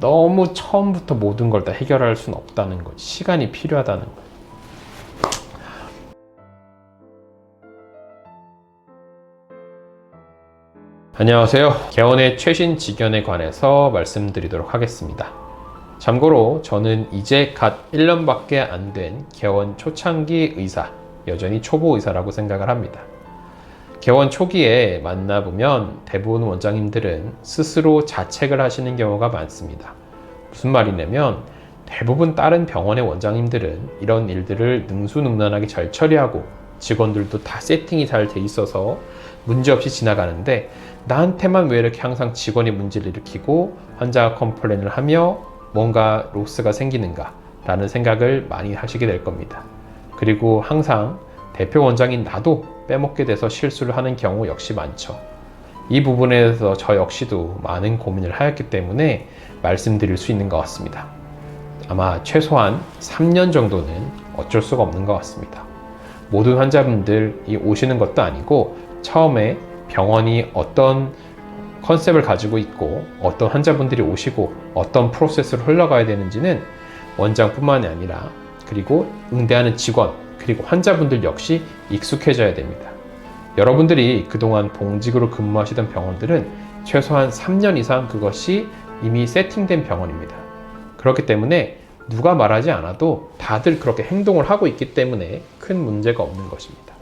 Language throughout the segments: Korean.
너무 처음부터 모든 걸 다 해결할 수는 없다는 것, 시간이 필요하다는 것. 안녕하세요. 개원의 최신 직연에 관해서 말씀드리도록 하겠습니다. 참고로 저는 이제 갓 1년밖에 안 된 개원 초창기 의사, 여전히 초보 의사라고 생각을 합니다. 개원 초기에 만나보면 대부분 원장님들은 스스로 자책을 하시는 경우가 많습니다. 무슨 말이냐면 대부분 다른 병원의 원장님들은 이런 일들을 능수능란하게 잘 처리하고 직원들도 다 세팅이 잘 돼 있어서 문제없이 지나가는데 나한테만 왜 이렇게 항상 직원이 문제를 일으키고 환자가 컴플레인을 하며 뭔가 로스가 생기는가 라는 생각을 많이 하시게 될 겁니다. 그리고 항상 대표 원장인 나도 빼먹게 돼서 실수를 하는 경우 역시 많죠. 이 부분에 대해서 저 역시도 많은 고민을 하였기 때문에 말씀드릴 수 있는 것 같습니다. 아마 최소한 3년 정도는 어쩔 수가 없는 것 같습니다. 모든 환자분들이 오시는 것도 아니고 처음에 병원이 어떤 컨셉을 가지고 있고 어떤 환자분들이 오시고 어떤 프로세스로 흘러가야 되는지는 원장뿐만이 아니라 그리고 응대하는 직원 그리고 환자분들 역시 익숙해져야 됩니다. 여러분들이 그동안 봉직으로 근무하시던 병원들은 최소한 3년 이상 그것이 이미 세팅된 병원입니다. 그렇기 때문에 누가 말하지 않아도 다들 그렇게 행동을 하고 있기 때문에 큰 문제가 없는 것입니다.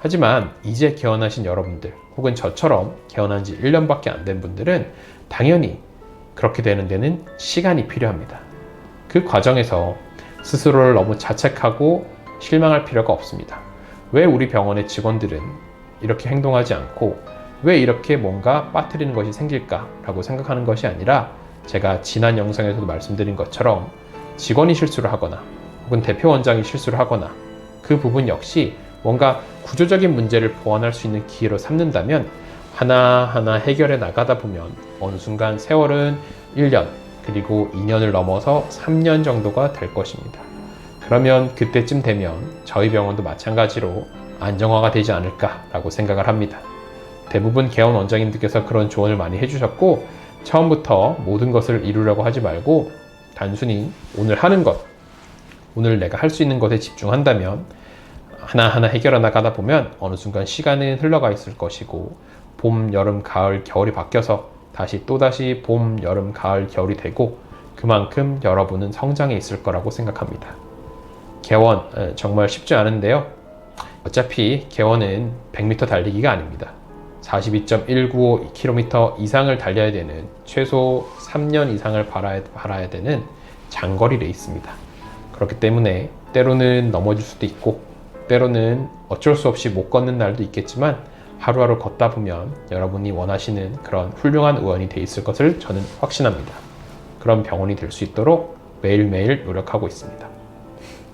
하지만 이제 개원하신 여러분들 혹은 저처럼 개원한 지 1년밖에 안 된 분들은 당연히 그렇게 되는 데는 시간이 필요합니다. 그 과정에서 스스로를 너무 자책하고 실망할 필요가 없습니다. 왜 우리 병원의 직원들은 이렇게 행동하지 않고 왜 이렇게 뭔가 빠뜨리는 것이 생길까라고 생각하는 것이 아니라 제가 지난 영상에서도 말씀드린 것처럼 직원이 실수를 하거나 혹은 대표 원장이 실수를 하거나 그 부분 역시 뭔가 구조적인 문제를 보완할 수 있는 기회로 삼는다면 하나하나 해결해 나가다 보면 어느 순간 세월은 1년 그리고 2년을 넘어서 3년 정도가 될 것입니다. 그러면 그때쯤 되면 저희 병원도 마찬가지로 안정화가 되지 않을까라고 생각을 합니다. 대부분 개원 원장님들께서 그런 조언을 많이 해주셨고 처음부터 모든 것을 이루려고 하지 말고 단순히 오늘 하는 것, 오늘 내가 할 수 있는 것에 집중한다면 하나하나 해결해 나가다 보면 어느 순간 시간은 흘러가 있을 것이고 봄, 여름, 가을, 겨울이 바뀌어서 다시 또다시 봄, 여름, 가을, 겨울이 되고 그만큼 여러분은 성장해 있을 거라고 생각합니다. 개원 에, 정말 쉽지 않은데요. 어차피 개원은 100m 달리기가 아닙니다. 42.195km 이상을 달려야 되는 최소 3년 이상을 바라야, 바라야 되는 장거리 레이스입니다. 그렇기 때문에 때로는 넘어질 수도 있고 때로는 어쩔 수 없이 못 걷는 날도 있겠지만 하루하루 걷다 보면 여러분이 원하시는 그런 훌륭한 의원이 돼 있을 것을 저는 확신합니다. 그런 병원이 될 수 있도록 매일매일 노력하고 있습니다.